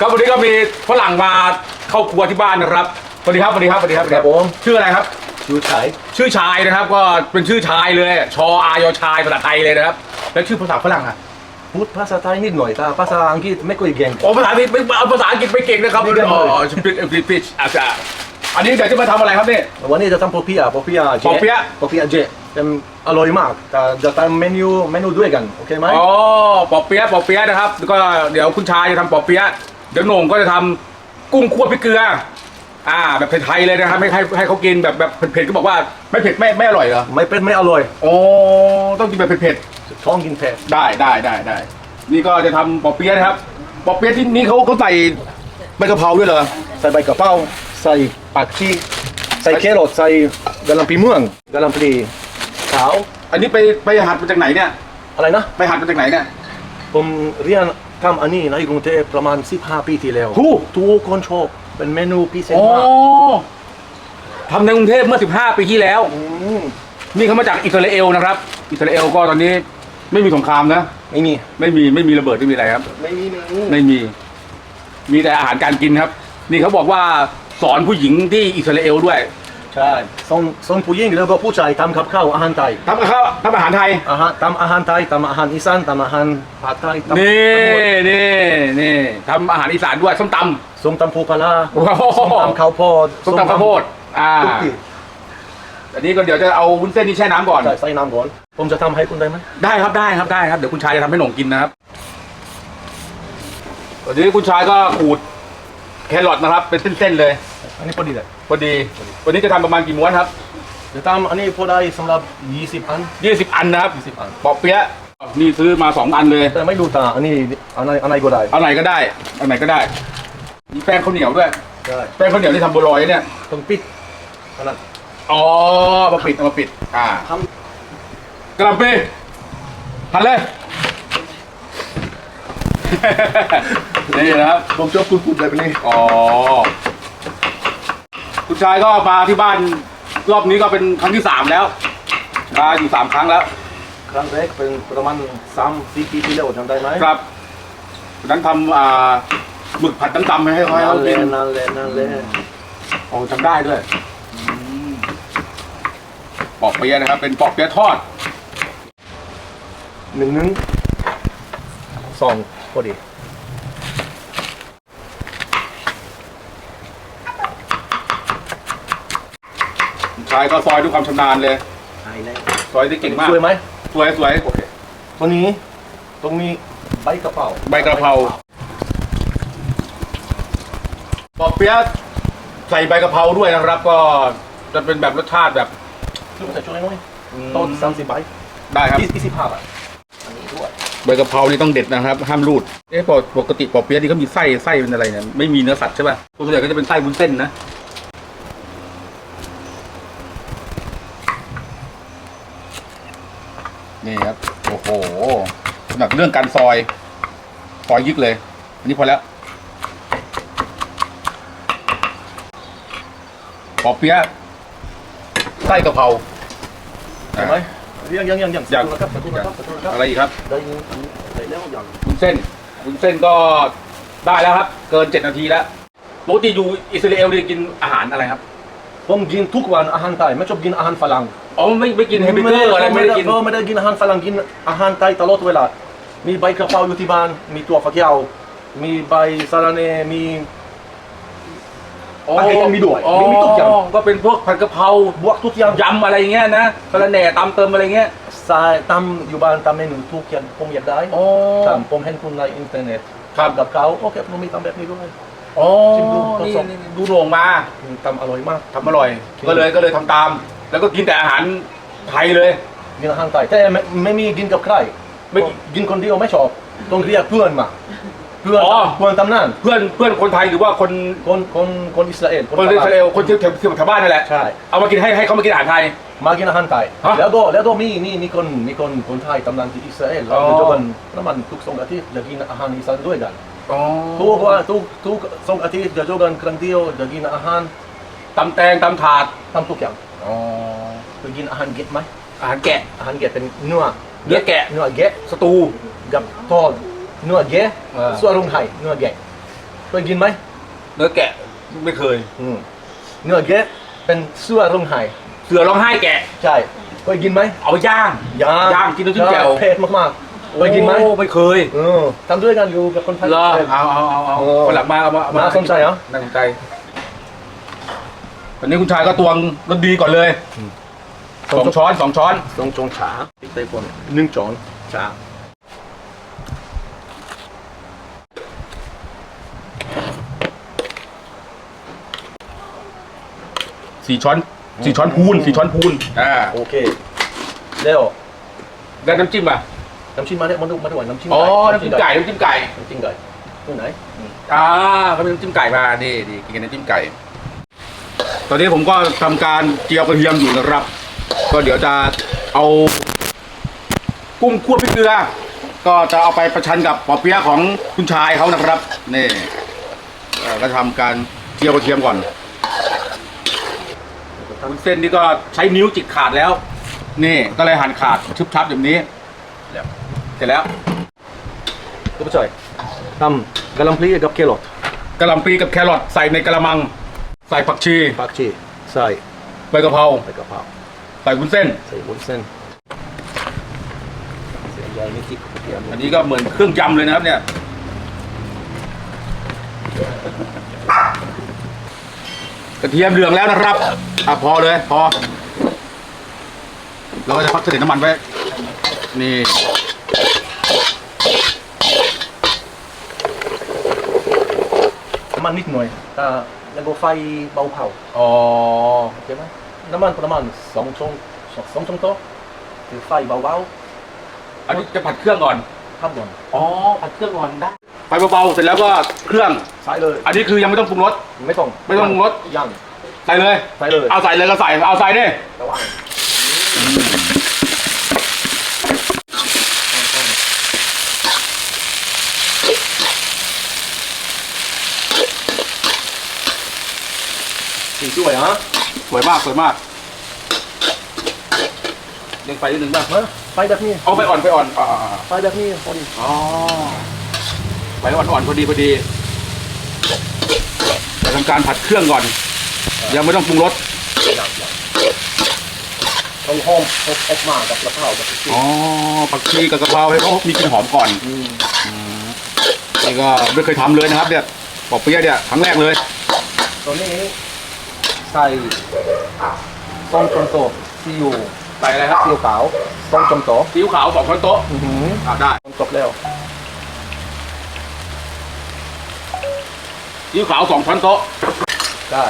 ครับวันนี้ก็มีฝรั่งมาเข้าครัวที่บ้านนะครับสวัสดีครับสวัสดีครับสวัสดีครับครับผม ชื่ออะไรครับอยู่ไทยชื่อชายนะครับ ก็เป็นชื่อชายเลยชออายอชายภาษาไทยเลยนะครับ แล้วชื่อภาษาฝรั่งอะพูดภาษาไทยนิดหน่อยแต่ภาษาอังกฤษไม่ค่อยเก่งโอ้ภาษาอังกฤษไม่เอาภาษาอังกฤษไม่เก่งนะครับไม่เก่งเลยอ๋อสปิทสปิทอาจารย์อันนี้เดี๋ยวจะมาทำอะไรครับเนี่ยวันนี้จะทำปอเปียะปอเปียะเจปอเปี๊ยะปอเปียะเจเป็นอร่อยมากแต่จะทำเมนูเมนูด้วยกันโอเคไหมอ๋อปอเปี๊ยะปอเปี๊ยะนะครับแล้วก็เดี๋ยวคุณชายจะทำปอเปี๊ยะเดี๋ยวโหน่งก็จะทำกุ้งคั่วพริกเกลือ อ่า แบบไทยๆเลยนะครับไม่ให้ให้เขากินแบบแบบเผ็ดๆก็บอกว่าไม่เผ็ดไม่ไม่อร่อยเหรอไม่เป็นไม่อร่อยโอ้ต้องกินแบบเผ็ดท้องกินเผ็ดๆได้ได้ได้ได้นี่ก็จะทำปอเปี๊ยะนะครับปอเปี๊ยะที่นี่เขาเขาใส่ใบกะเพราด้วยเหรอใส่ใบกะเพราใส่ผักชีใส่แครอทใส่กะหล่ำปลีม่วงกะหล่ำปลีขาวอันนี้ไปไปหัดมาจากไหนเนี่ยอะไรนะไปหัดมาจากไหนเนี่ยผมเรียน ทำอันนี้ในกรุงเทพประมาณ 15 ปีที่แล้วฮู้ทุกคนชอบเป็นเมนูพิเศษโอ้มากทำในกรุงเทพเมื่อ 15 ปีที่แล้ว อืมนี่เขามาจากอิสราเอลนะครับ อิสราเอลก็ตอนนี้ไม่มีสงครามนะ ไม่มีไม่มีไม่มีระเบิดไม่มีอะไรครับ ไม่มีไม่มีไม่มี มีแต่อาหารการกินครับ นี่เขาบอกว่าสอนผู้หญิงที่อิสราเอลด้วย ใช่ส่งส่งผู้หญิงแล้วก็ผู้ชายทำกับข้าวอาหารไทยทำกับข้าวทำอาหารไทยอาหารทำอาหารไทยทำอาหารอีสานทำอาหารภาคใต้ทำนี่ทำหมดนี่นี่ทำอาหารอีสานด้วยส้มตส้มตำปูปลาร้าำโอ้โหส้มตำข้าวโพดส้มตำข้าวโพดอ่าทุกที่อันนี้ก็เดี๋ยวจะเอาวุ้นเส้นนี่แช่น้ำก่อนใส่ใส่น้ำก่อนผมจะทำให้คุณได้ไหมได้ครับได้ครับได้ครับเดี๋ยวคุณชายจะทำให้หนงกินนะครับวันนี้คุณชายก็ขูด แครอทนะครับ เป็นเส้นๆเลย อันนี้พอดีเลยพอดี วันนี้จะทำประมาณกี่ม้วนครับจะทำอันนี้พอได้สำหรับ 20 อัน 20 อันนะครับ20อัน ปอกเปี๊ยะนี่ซื้อมาสองอันเลย แต่ไม่รู้ตา อันนี้อันไหนอันไหนก็ได้เอาไหนก็ได้เอาไหนก็ได้ มีแป้งข้าวเหนียวด้วยใช่แป้งข้าวเหนียวที่ทำบัวลอยเนี่ย ต้องปิดอันนั้นอ๋อเอามาปิดเอามาปิด อ่าทกระหลำปีหันเลย นี่นะครับำผมชอบพูดๆแบบนี้อ๋อ คุณชายก็มาที่บ้านรอบนี้ก็เป็นครั้งที่สามแล้ว มาอยู่สามครั้งแล้ว ครั้งแรกเป็นประมาณ3 4ปีที่แล้วจำได้ไหมครับวันนั้นทำอ่าหมึกผัดน้ำตำให้เขาให้นั่เขานแหกิละนนั่นแหละนั่นแหละโอ้จำได้ด้วยปอกเปี๊ยะนะครับ เป็นปอกเปี๊ยะทอดหนึ่งหนึ่งสอง พอดีคุณชายก็ซอยด้วยความชำนาญเลยใช่แล้วซอยได้เก่งมาก สวยไหมสวยสวยโอเคตัวนี้ ตรงนี้ใบกระเพราใบกระเพราปอกเปี๊ยะใส่ใบกระเพราด้วยนะครับ ก็จะเป็นแบบรสชาติแบบช่วยใส่ช่วยหน่อยต้นสามสิบใบได้ครับยี่สิบห้าบาทอันนี้ด้วย ใบกะเพรานี่ต้องเด็ดนะครับ ห้ามรูดเอ๊ะปกปกติปอเปี๊ยะนี่เขามีไส้ไส้เป็นอะไรเนี่ยไม่มีเนื้อสัตว์ใช่ป่ะส่วนใหญ่ก็จะเป็นไส้วุ้นเส้นนะนี่ครับโอ้โหสำหรับเรื่องการซอยซอยยึกเลย อันนี้พอแล้วปอเปี๊ยะไส้กะเพราใช่ไหม ยังยังยังยังยังสักครู่นะครับสักครู่นะครับสักครู่นะครับอะไรอีกครับได้ยินได้แล้วยังวุ้นเส้นวุ้นเส้นก็ได้แล้วครับ เกินเจ็ดนาทีแล้วปกติอยู่อิสราเอลเนี่ยกินอาหารอะไรครับผมกินทุกวันอาหารไทยไม่ชอบกินอาหารฝรั่งอ๋อไม่ไม่กินแฮมเบอร์เกอร์อะไรไม่ได้กิน เออไม่ได้กินอาหารฝรั่งกินอาหารไทยตลอดเวลา มีใบกระเพราอยู่ที่บ้าน มีตัวฝักยาว มีใบสะระแหน่มี อ๋ออาหารมีด้วยมีมีทุกอย่างก็เป็นพวกผัดกะเพราบวกทุกอย่างยำอะไรอย่างเงี้ยนะกระแหน่ตำเติมอะไรเงี้ยใส่ตำอยู่บ้านตำเมนูทุกอย่างผมอยากได้อ๋อตำผมเห็นคุณในอินเทอร์เน็ตครับกับเขาโอเคผมมีตำแบบนี้ด้วยอ๋อชิมดูทดนี่สอบนี่ดูโรงมาตำอร่อยมากทำอร่อย ก็เลยก็เลยทำตาม แล้วก็กินแต่อาหารไทยเลยกินอาหารไทยแต่ไม่ไม่มีกินกับใครไม่กินคนเดียวไม่ชอบต้องเรียกเพื่อนมา เพื่อนอ๋อ เพื่อนตำนานเพื่อนเพื่อนคนไทยหรือว่าคนคนคนคนอิสราเอลคนอิสราเอลคนที่แถวแถวบ้านนั่นแหละใช่เอามากินให้ให้เขามากินอาหารไทย มากินอาหารไทยฮะแล้วก็แล้วก็มีมีมีคนมีคนคนไทยตำนานที่อิสราเอลอ๋เราอจะกันน้ำมันทุกสองอาทิตย์จะกินอาหารอีสานด้วยกันอ๋อทุกวันทุกทุกสองอาทิตย์จะเจอกันครั้งเดียวจะกินอาหารตำแตงตำถาดทำทุกอย่างอ๋อเคยกินอาหารเก็ดไหมอาหารแกะอาหารเก็ดเป็นเนื้อเนื้อแกะเนื้อแกะสตูกับทอด เนื้อแกะเออส่วนรุ่งไทยเนื้อแกะเคยกินไหมเนื้อแกะไม่เคย อืมเนื้อแกะเป็นเสื้อรุ่งไห้เสือร้องไห้แกะ ใช่เคยกินไหมเอาไปย่างย่าง ย่างกินน้ำจิ้มแจ่วเผ็ดมากๆเคยกินไหมโอ้ไม่เคยเออทำด้วยกันอยู่กับคนไทย เหรอเอาเอาเอาเอาเออคนหลังมาเอามาเอน่าสนใจเหรอ น่าสนใจตอนนี้คุณชายก็ตวงรสดีก่อนเลยสองช้อนสองช้อนสองช้อนชาพริกไทยป่นหนึ่งช้อนชา สี่ช้อนสี่ช้อนพูนสี่ช้อนพูนอ่าโอเคแล้วแล้วน้ำจิ้มอะน้ำจิ้มมาเนี่ยมาดูมาดูน้ำจิ้มอ๋อน้ำจิ้มไก่น้ำจิ้มไก่น้ำจิ้มไก่ที่ไหนอ่าเขาเป็นน้ำจิ้มไก่มานี่ดีกินกับน้ำจิ้มไก่ ตอนนี้ผมก็ทำการเจียวกระเทียมอยู่นะครับ ก็เดี๋ยวจะเอากุ้งคั่วพริกเกลือ ก็จะเอาไปประชันกับปอเปี๊ยะของคุณชายเขานะครับนี่เอ่อก็ทำการเจียวกระเทียมก่อน วุ้นเส้นนี่ก็ใช้นิ้วจิกขาดแล้ว นี่ก็เลยหั่นขาดชุบชับแบบนี้เสร็จแล้วก็ไม่ใช่ทำกะหล่ำปลีกับแครอทกระหล่ำปลีกับแครอทใส่ในกระมัง ใส่ผักชีผักชีใส่ใบกะเพราใส่กะเพราใส่วุ้นเส้นใส่วุ้นเส้นเสียใหญ่ไม่จิกกระเทียมอันนี้ก็เหมือนเครื่องยำเลยนะครับเนี่ย กระเทียมเหลืองแล้วนะครับอะพอเลย พอ เราก็จะพักเสด็จน้ำมันไว้ นี่ น้ำมันนิดหน่อยอ่าแล้วก็ไฟเบาเผาอ๋อ โอเคไหมน้ำมันประมาณสองช้อนสองสองช้อนโต๊ะคือไฟเบาอันนี้จะผัดเครื่องก่อนๆทำก่อนอ๋อผัดเครื่องก่อนได้ไฟ เบาๆเสร็จแล้วก็เครื่อง ใส่เลย อันนี้คือยังไม่ต้องปรุงรส ไม่ต้องไม่ต้องปรุงรส ยังใส่เลย ใส่เลยเอาใส่เลยก็ใส่ เอาใส่ดิระวังสีสวยฮะสวยมากสวยมากเร่งไฟนิดนึงบ้างมาไฟแบบนี้เอาไปอ่อนไปอ่อนอ่าไฟแบบนี้พอดีอ๋อไฟ อ่อนๆพอดีพอดีจะทำการผัดเครื่องก่อน ยังไม่ต้องปรุงรสยังยังต้องหอมออกออกมากับกระเพรากับพริกอ๋อผักชีกับกะเพราให้เขามีกลิ่นหอมก่อนมนี่ก็ไม่เคยทำเลยนะครับเนี่ยปอกเปี๊ยะเนี่ยครั้งแรกเลย ตัวนี้ใส่ต้มจมโตะซีอิ๊วใส่อะไรครับซีอิ๊วขาวต้มจมโตะซีอิ๊วขาวสองช้อนโต๊ะอือหืออ่าได้จบแล้ว ซีอิ๊วขาวสองช้อนโต๊ะได้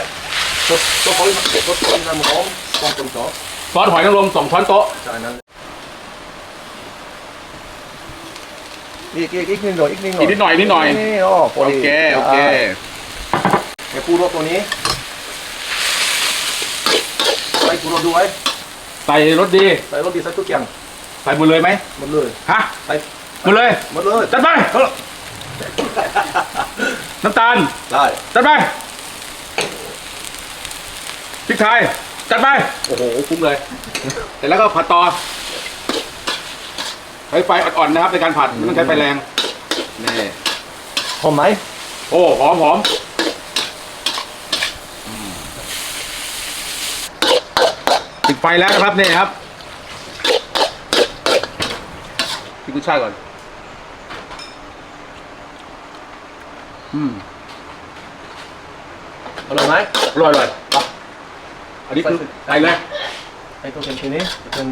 จบจบเขาจบจบเขาทำหอมต้มจมโตะซอสหอยนางรมสองช้อนโต๊ะจากนั้นอีกอีกอีกนิดหน่อยอีกนิดหน่อยอีกนิดหน่อยนิดหน่อย นี่อ๋อพอโอดีเคโอเคเดี๋ยวปูรสตัวนี้ใส่ปูรสด้วยใส่รสดี ใส่รสดีใส่ทุกอย่างใส่หมดเลยไหมหมดเลยฮะ ใส่หมดเลยหมดเลย จัดไป น้ำตาล ได้ จัดไปพริกไทย จัดไป โอ้โห คุ้มเลย เสร็จแล้วก็ผัดต่อ ใช้ไฟอ่อนๆนะครับในการผัด ไม่ต้องใช้ไฟแรง นี่ หอมไหมโอ้หอมหอมปิดไฟแล้วนะครับนี่ครับกินกุ้ยช่ายก่อน อืมอร่อยไหมอร่อยอร่อยอะอันนี้คือใส่เลย ไอ้ตัวเป็นทีนี้เป็น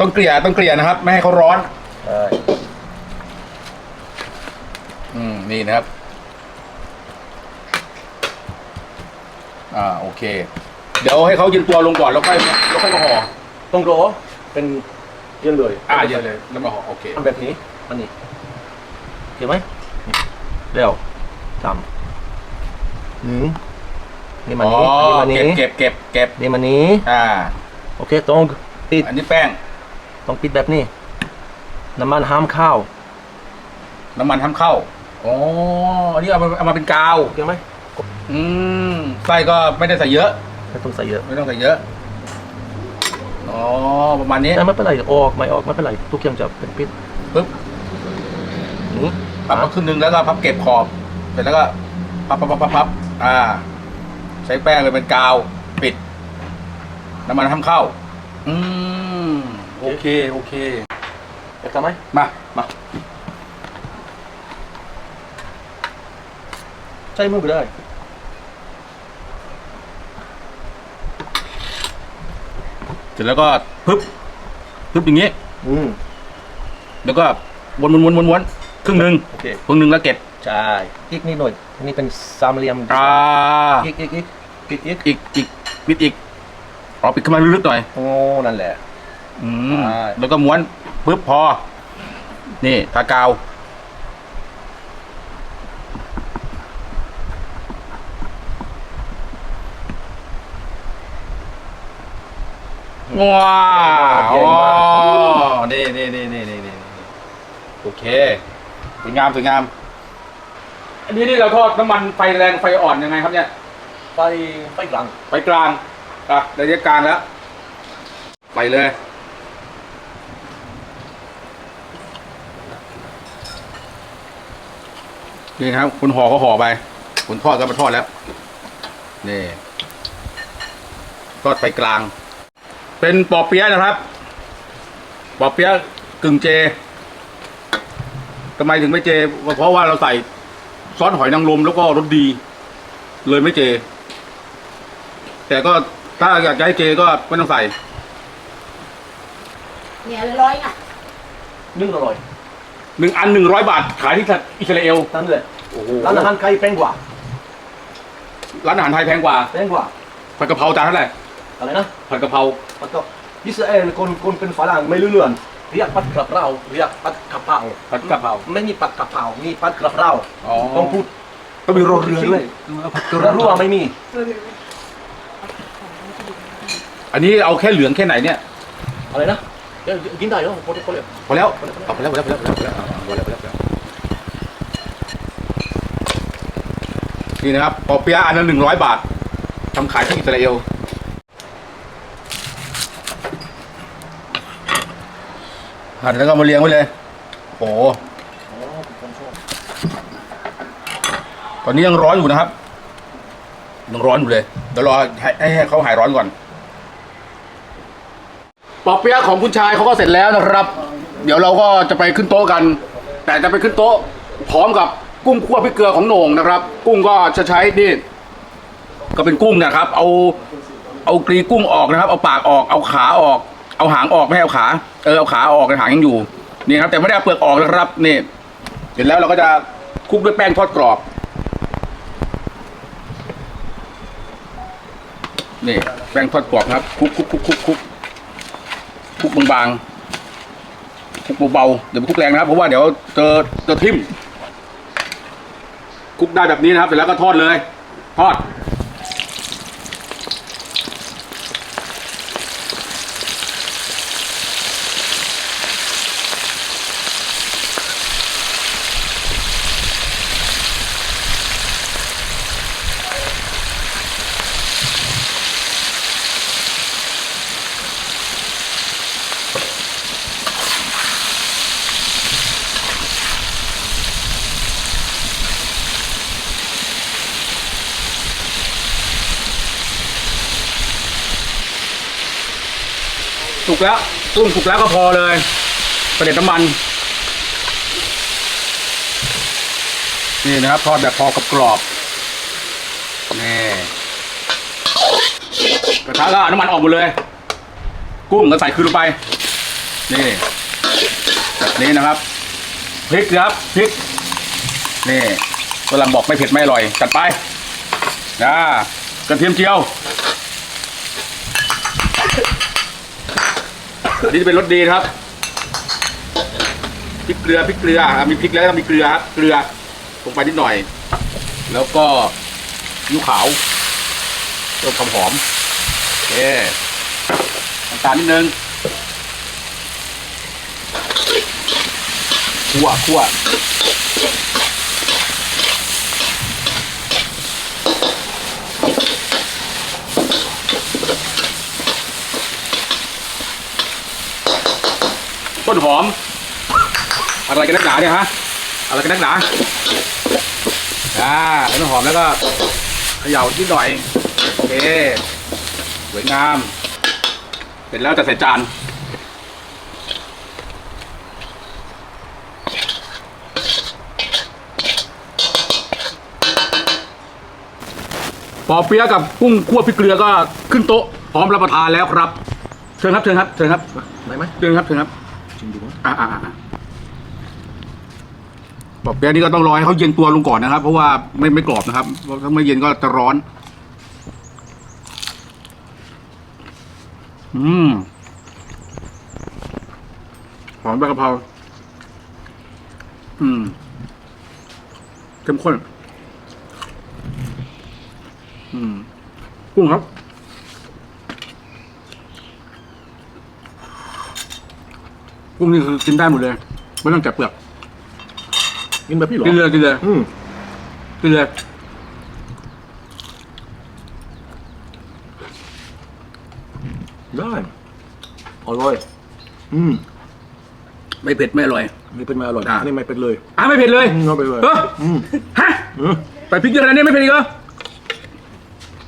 ต้องเกลี่ยต้องเกลี่ยนะครับ ไม่ให้เขาร้อนใช่อืมนี่นะครับ อ่าโอเค เดี๋ยวให้เขาเย็นตัวลงก่อนแล้วค่อยแล้วค่อยมาห่อต้องรอเป็น เย็นเลยอ่าเย็นเลยแล้วมาห่อโอเคทำแบบนี้อันนี้เห็นไหมนี่เร็วทำหนึ่งนี่มันอ๋อนี้นี่มันเก็บนี้เก็บเก็บเก็บนี่มันนี้ อ่า โอเคต้องปิดอันนี้แป้งต้องปิดแบบนี้ น้ำมันห้ามข้าวน้ำมันทำเข้าอ๋ออันนี้เอามาเอามาเป็นกาวโอเคไหมอืมไส้ก็ไม่ได้ใส่เยอะ ไม่ต้องใส่เยอะ ไม่ต้องใส่เยอะ อ๋อ ประมาณนี้แต่ไม่เป็นไรออกไม่ออกไม่เป็นไรทุกอย่างจะเป็นปิดปึ๊บอืมพับมาครึ่งหนึงแล้วก็พับเก็บขอบ เสร็จแล้วก็พับพับพับพับพับอ่า ใช้แป้งเลยเป็นกาว ปิด น้ำมันทำเข้า อืม โอเค โอเคอยากทำไหมมา มา ใช้มือก็ได้เส ร็จแล้วก็พึบพึบอย่างงี้ อืม แล้วก็วนวนวนวนวนครึ่งหนึ่งโอเค ครึ่งหนึ่งแล้วเก็บใช่อีกนิดหน่อยอันนี่เป็นสามเหลี่ยมอ่าอีกอีกอีกอีกอีกอีกอีกปิดอีกเอาปิดขึ้นมาลึกๆหน่อย โอ้นั่นแหละ อืมใช่ แล้วก็ม้วนปึ๊บพอ นี่ทากาว ว้าวเก่งมากอ๋อนี่นี่นี่นี่นี่นี่โอเคสวยงามสวยงาม อันนี้นี่เราทอดน้ำมันไฟแรงไฟอ่อนยังไงครับเนี่ยไปไปกลาง ไฟกลางอะระยะกลางแล้ว ไปเลย นี่ครับ คุณห่อก็ห่อไป คุณทอดก็มาทอดแล้ว นี่ ทอดไฟกลาง เป็นปอเปี๊ยะนะครับ ปอเปี๊ยะกึ่งเจทำไมถึงไม่เจ เพราะว่าเราใส่ซอสหอยนางรมแล้วก็รสดี เลยไม่เจ แต่ก็ถ้าอยากจะให้เจก็ไม่ต้องใส่ เนี่ยร้อยอะนึ่งอร่อยหนึ่งอันหนึ่งร้อยบาท ขายที่อิสราเอลนั่นแหละโอ้โหร้านอาหารไทยแพงกว่า ร้านอาหารไทยแพงกว่าแพงกว่าผัดกะเพราจานเท่าไหร่ อะไรนะผัดกะเพรามันก็อิสราเอลคนคนเป็นฝรั่งไม่รู้เรื่องเรียกปัดกระเพราเรียกปัดกระเพราผัดกะเพราไม่มีปัดกระเพรามีปัดกระเพราอ๋อต้องพูดต้องมีโรยเรือด้วยผัดกะกระเพรั่วราไม่มี อันนี้เอาแค่เหลืองแค่ไหนเนี่ยอะไรนะเดี๋ยวกินได้เหรอคนคนเลยพอแล้วเอาพอแล้วพอแล้วพอแล้วพอแล้วพอแล้วพอแล้วพอแล้วพอแล้วนี่นะครับปอเปี๊ยะอันละหนึ่งร้อยบาททำขายที่อิสราเอล หั่นแล้วก็มาเรียงไว้เลยโอ้โหตอนนี้ยังร้อนอยู่นะครับยังร้อนอยู่เลยเดี๋ยวรอให้ให้ให้เขาหายร้อนก่อนปอเปี๊ยะของคุณชายเขาก็เสร็จแล้วนะครับ เดี๋ยวเราก็จะไปขึ้นโต๊ะกัน แต่จะไปขึ้นโต๊ะพร้อมกับกุ้งคั่วพริกเกลือของโหน่งนะครับ กุ้งก็จะใช้นี่ก็เป็นกุ้งนะครับ เอาเอากรีกุ้งออกนะครับ เอาปากออกเอาขาออก เอาหางออกไม่ให้เอาขา เออเอาขาออกแต่หางยังอยู่นี่ครับแต่ไม่ได้เอาเปลือกออกนะครับนี่เสร็จแล้วเราก็จะคลุกด้วยแป้งทอดกรอบนี่แป้งทอดกรอบครับคลุกคลุกคลุกคลุกคลุกคลุกบางๆคลุกเบาๆเดี๋ยวไปคลุกแรงนะครับเพราะว่าเดี๋ยวเจอเจอทิ่มคลุกได้แบบนี้นะครับเสร็จแล้วก็ทอดเลย ทอด กแล้วตุ้มสุกแล้วก็พอเลยประเด็ดน้ำมัน นี่นะครับทอดแบบพอกับกรอบนี่กระทะก็เอาน้ำมันออกหมดเลย กุ้งก็ใส่คืนลงไป นี่แบบนี้นะครับพริกครับพริกนี่กำลังบอกไม่เผ็ดไม่อร่อยจัดไปนะกระเทียมเจียว อันนี้จะเป็นรสดีนะครับพริกเกลือพริกเกลืออะมีพริกแล้วก็มีเกลือครับเกลือลงไปนิดหน่อย แล้วก็ยูขาวเพิ่มความหอมโอเคน้ำตาลนิดนึงคั่วคั่ว ต้นหอม อะไรกันนักหนาเนี่ยฮะอะไรกันนักหนาอ่าให้มันหอมแล้วก็เขย่านิดหน่อยโอเคสวยงาม เสร็จแล้วจะใส่จานปอเปี๊ยะกับกุ้งคั่วพริกเกลือก็ขึ้นโต๊ะพร้อมรับประทานแล้วครับ เชิญครับเชิญครับเชิญครับได้ไหมเชิญครับเชิญครับ ชิมดูมั้ยอ่าอ่าอ่าปอเปี๊ยะนี่ก็ต้องรอให้เขาเย็นตัวลงก่อนนะครับ เพราะว่าไม่ไม่กรอบนะครับเพราะถ้าไม่เย็นก็จะร้อน อืมหอมใบกะเพราอืมเข้มข้น อืมกุ้งครับ กุ้งนี่คือกินได้หมดเลยไม่ต้องแกะเปลือกกินแบบนี้เหรอกินเลยกินเลยอืมกินเลยได้อร่อย อืมไม่เผ็ดไม่อร่อย นี่เป็นมาอร่อยอะ อันนี่ไม่เป็นเลยอะไม่เผ็ดเลยอืมเอาไปเลยเอออืมฮะอืมใส่พริกเยอะขนาดนี้ไม่เผ็ดอีกเหรอ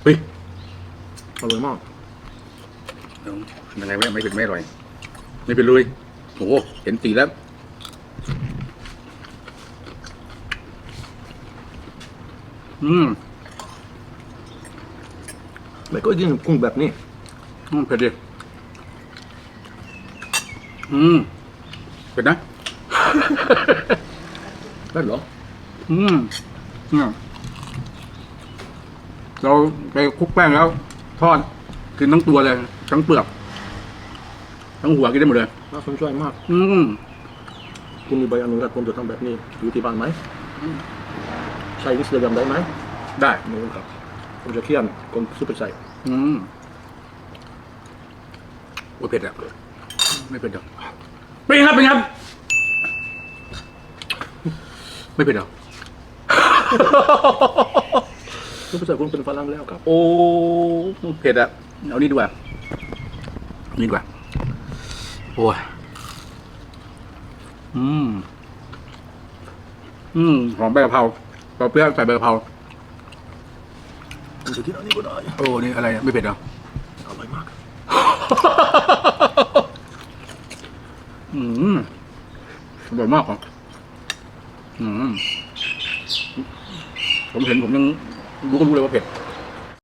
เฮ้ยอร่อยมาก ยังไงไม่ไม่เผ็ดไม่อร่อยไม่เผ็ดเลย โอ้โหเห็นสีแล้ว อืมไม่ก็กินกุ้งแบบนี้อืมเผ็ดดิอืมเผ็ดนะได้เหรอ อืมเนี่ยเราไปคลุกแป้งแล้ว ทอดกินทั้งตัวเลย ทั้งเปลือก ทั้งหัวกินได้หมดเลย น่าสนใจมาก อืมคุณมีใบอนุญาตผมจะทำแบบนี้อยู่ที่บ้านไหมใช้อินสตาแกรมได้ไหมได้ไม่รู้ครับผมจะเขียนคนซุปเปอร์ใส่อืมโอ้ยเผ็ดอะไม่เผ็ดหรอกเป็นไงครับเป็นไงครับ ไม่เผ็ดหรอซุปเปอร์ใส่คุณเป็นฝรั่งแล้วครับ โอ้เผ็ดอะเอานี่ดีกว่านี่ดีกว่า โอ้ย อืม อืม หอมใบกะเพราเราเปรี้ยวใส่ใบกะเพราผมจะกินอันนี้ก็ได้โอ้ นี่อะไรอะไม่เผ็ดเหรอ อร่อยมาก อืมอร่อยมากเหรออืม ผมเห็นผมยังรู้ก็รู้เลยว่าเผ็ด